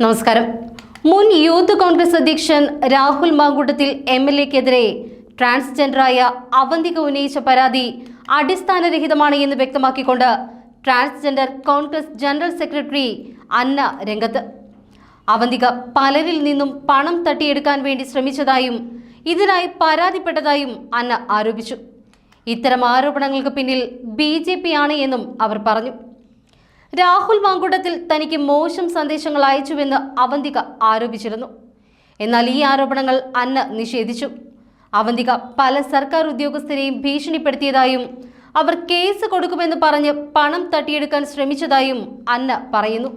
നമസ്കാരം. മുൻ യൂത്ത് കോൺഗ്രസ് അധ്യക്ഷൻ രാഹുൽ മാങ്കൂട്ടത്തിൽ എം എൽ എക്കെതിരെ ട്രാൻസ്ജെൻഡറായ അവന്തിക ഉന്നയിച്ച പരാതി അടിസ്ഥാനരഹിതമാണ് എന്ന് വ്യക്തമാക്കിക്കൊണ്ട് transgender Congress general secretary Anna രംഗത്ത്. അവന്തിക പലരിൽ നിന്നും പണം തട്ടിയെടുക്കാൻ വേണ്ടി ശ്രമിച്ചതായും ഇതിനായി പരാതിപ്പെട്ടതായും അന്ന ആരോപിച്ചു. ഇത്തരം ആരോപണങ്ങൾക്ക് പിന്നിൽ ബി ജെ പി ആണ് എന്നും അവർ പറഞ്ഞു. രാഹുൽ മാങ്കുടത്തിൽ തനിക്ക് മോശം സന്ദേശങ്ങൾ അയച്ചുവെന്ന് അവന്തിക ആരോപിച്ചിരുന്നു. എന്നാൽ ഈ ആരോപണങ്ങൾ അന്ന നിഷേധിച്ചു. അവന്തിക പല സർക്കാർ ഉദ്യോഗസ്ഥരെയും ഭീഷണിപ്പെടുത്തിയതായും അവർ കേസ് കൊടുക്കുമെന്ന് പറഞ്ഞ് പണം തട്ടിയെടുക്കാൻ ശ്രമിച്ചതായും അന്ന പറയുന്നു.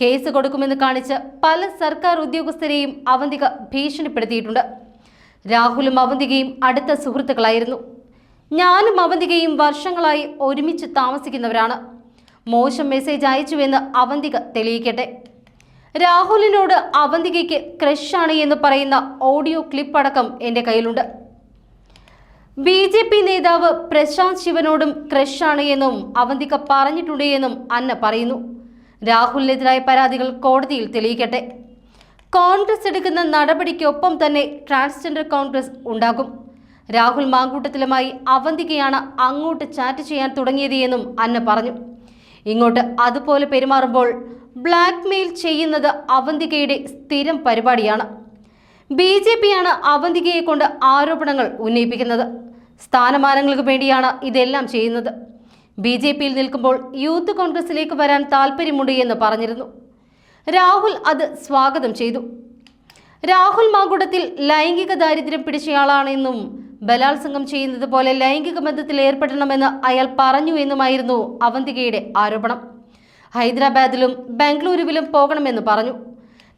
കേസ് കൊടുക്കുമെന്ന് കാണിച്ച് പല സർക്കാർ ഉദ്യോഗസ്ഥരെയും അവന്തിക ഭീഷണിപ്പെടുത്തിയിട്ടുണ്ട്. രാഹുലും അവന്തികയും അടുത്ത സുഹൃത്തുക്കളായിരുന്നു. ഞാനും അവന്തികയും വർഷങ്ങളായി ഒരുമിച്ച് താമസിക്കുന്നവരാണ്. മോശം മെസ്സേജ് അയച്ചുവെന്ന് അവന്തിക തെളിയിക്കട്ടെ. രാഹുലിനോട് അവന്തികയ്ക്ക് ക്രഷാണ് എന്ന് പറയുന്ന ഓഡിയോ ക്ലിപ്പ് അടക്കം എന്റെ കയ്യിലുണ്ട്. ബി ജെ പി നേതാവ് പ്രശാന്ത് ശിവനോടും ക്രഷാണ് എന്നും അവന്തിക പറഞ്ഞിട്ടുണ്ട് എന്നും അന്ന പറയുന്നു. രാഹുലിനെതിരായ പരാതികൾ കോടതിയിൽ തെളിയിക്കട്ടെ. കോൺഗ്രസ് എടുക്കുന്ന നടപടിക്കൊപ്പം തന്നെ ട്രാൻസ്ജെൻഡർ കോൺഗ്രസ് ഉണ്ടാകും. രാഹുൽ മാങ്കൂട്ടത്തിലുമായി അവന്തികയാണ് അങ്ങോട്ട് ചാറ്റ് ചെയ്യാൻ തുടങ്ങിയത് എന്നും അന്ന പറഞ്ഞു. ഇങ്ങോട്ട് അതുപോലെ പെരുമാറുമ്പോൾ ബ്ലാക്ക് മെയിൽ ചെയ്യുന്നത് അവന്തികയുടെ സ്ഥിരം പരിപാടിയാണ്. ബി ജെ പിയാണ് അവന്തികയെ കൊണ്ട് ആരോപണങ്ങൾ ഉന്നയിപ്പിക്കുന്നത്. സ്ഥാനമാനങ്ങൾക്ക് വേണ്ടിയാണ് ഇതെല്ലാം ചെയ്യുന്നത്. ബി ജെ പിയിൽ നിൽക്കുമ്പോൾ യൂത്ത് കോൺഗ്രസിലേക്ക് വരാൻ താല്പര്യമുണ്ട് എന്ന് പറഞ്ഞിരുന്നു. രാഹുൽ അത് സ്വാഗതം ചെയ്തു. രാഹുൽ മാകുടത്തിൽ ലൈംഗിക ദാരിദ്ര്യം പിടിച്ചയാളാണെന്നും ബലാത്സംഗം ചെയ്യുന്നത് പോലെ ലൈംഗിക ബന്ധത്തിൽ ഏർപ്പെടണമെന്ന് അയാൾ പറഞ്ഞു എന്നുമായിരുന്നു അവന്തികയുടെ ആരോപണം. ഹൈദരാബാദിലും ബാംഗ്ലൂരുവിലും പോകണമെന്ന് പറഞ്ഞു.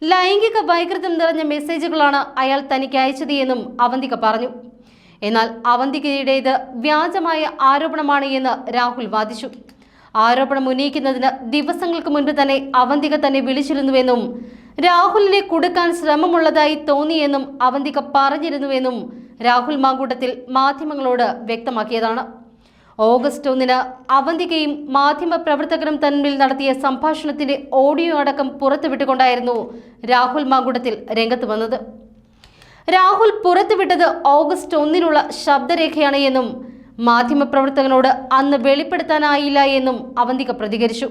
ലൈംഗിക വൈകൃതം നിറഞ്ഞ മെസ്സേജുകളാണ് അയാൾ തനിക്ക് അയച്ചത് എന്നും അവന്തിക പറഞ്ഞു. എന്നാൽ അവന്തികയുടേത് വ്യാജമായ ആരോപണമാണ് എന്ന് രാഹുൽ വാദിച്ചു. ആരോപണം ഉന്നയിക്കുന്നതിന് ദിവസങ്ങൾക്ക് മുൻപ് തന്നെ അവന്തിക തന്നെ വിളിച്ചിരുന്നുവെന്നും രാഹുലിനെ കൊടുക്കാൻ ശ്രമമുള്ളതായി തോന്നിയെന്നും അവന്തിക പറഞ്ഞിരുന്നുവെന്നും രാഹുൽ മാങ്കൂട്ടത്തിൽ മാധ്യമങ്ങളോട് വ്യക്തമാക്കിയതാണ്. ഓഗസ്റ്റ് ഒന്നിന് അവന്തികയും മാധ്യമ പ്രവർത്തകരും തമ്മിൽ നടത്തിയ സംഭാഷണത്തിന്റെ ഓഡിയോ അടക്കം പുറത്തുവിട്ടുകൊണ്ടായിരുന്നു രാഹുൽ മാങ്കൂട്ടത്തിൽ രംഗത്ത് വന്നത്. രാഹുൽ പുറത്തുവിട്ടത് ഓഗസ്റ്റ് ഒന്നിനുള്ള ശബ്ദരേഖയാണ് എന്നും മാധ്യമപ്രവർത്തകനോട് അന്ന് വെളിപ്പെടുത്താനായില്ല എന്നും അവന്തിക പ്രതികരിച്ചു.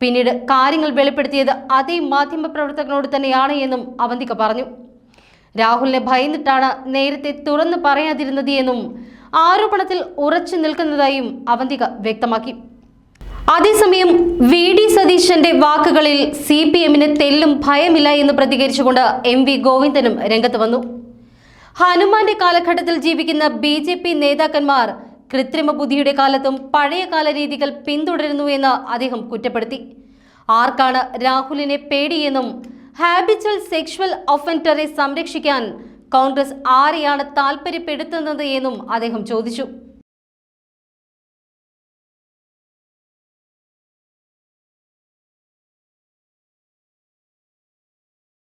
പിന്നീട് കാര്യങ്ങൾ വെളിപ്പെടുത്തിയത് അതേ മാധ്യമപ്രവർത്തകനോട് തന്നെയാണ് എന്നും അവന്തിക പറഞ്ഞു. രാഹുലിനെ ഭയന്നിട്ടാണ് നേരത്തെ തുറന്നു പറയാതിരുന്നത് എന്നും ആരോപണത്തിൽ ഉറച്ചു നിൽക്കുന്നതായും അവന്തിക വ്യക്തമാക്കി. അതേസമയം വി ഡി സതീശന്റെ വാക്കുകളിൽ സി പി എമ്മിന് തെല്ലും ഭയമില്ല എന്ന് പ്രതികരിച്ചുകൊണ്ട് എം വി ഗോവിന്ദനും രംഗത്ത് വന്നു. ഹനുമാന്റെ കാലഘട്ടത്തിൽ ജീവിക്കുന്ന ബി ജെ പി നേതാക്കന്മാർ കൃത്രിമ ബുദ്ധിയുടെ കാലത്തും പഴയകാല രീതികൾ പിന്തുടരുന്നു എന്ന് അദ്ദേഹം കുറ്റപ്പെടുത്തി. ആർക്കാണ് രാഹുലിനെ പേടിയെന്നും ഹാബിച്വൽ സെക്ഷുവൽ ഒഫൻഡറെ സംരക്ഷിക്കാൻ കോൺഗ്രസ് ആരെയാണ് താൽപ്പര്യപ്പെടുത്തുന്നത് എന്നും അദ്ദേഹം ചോദിച്ചു.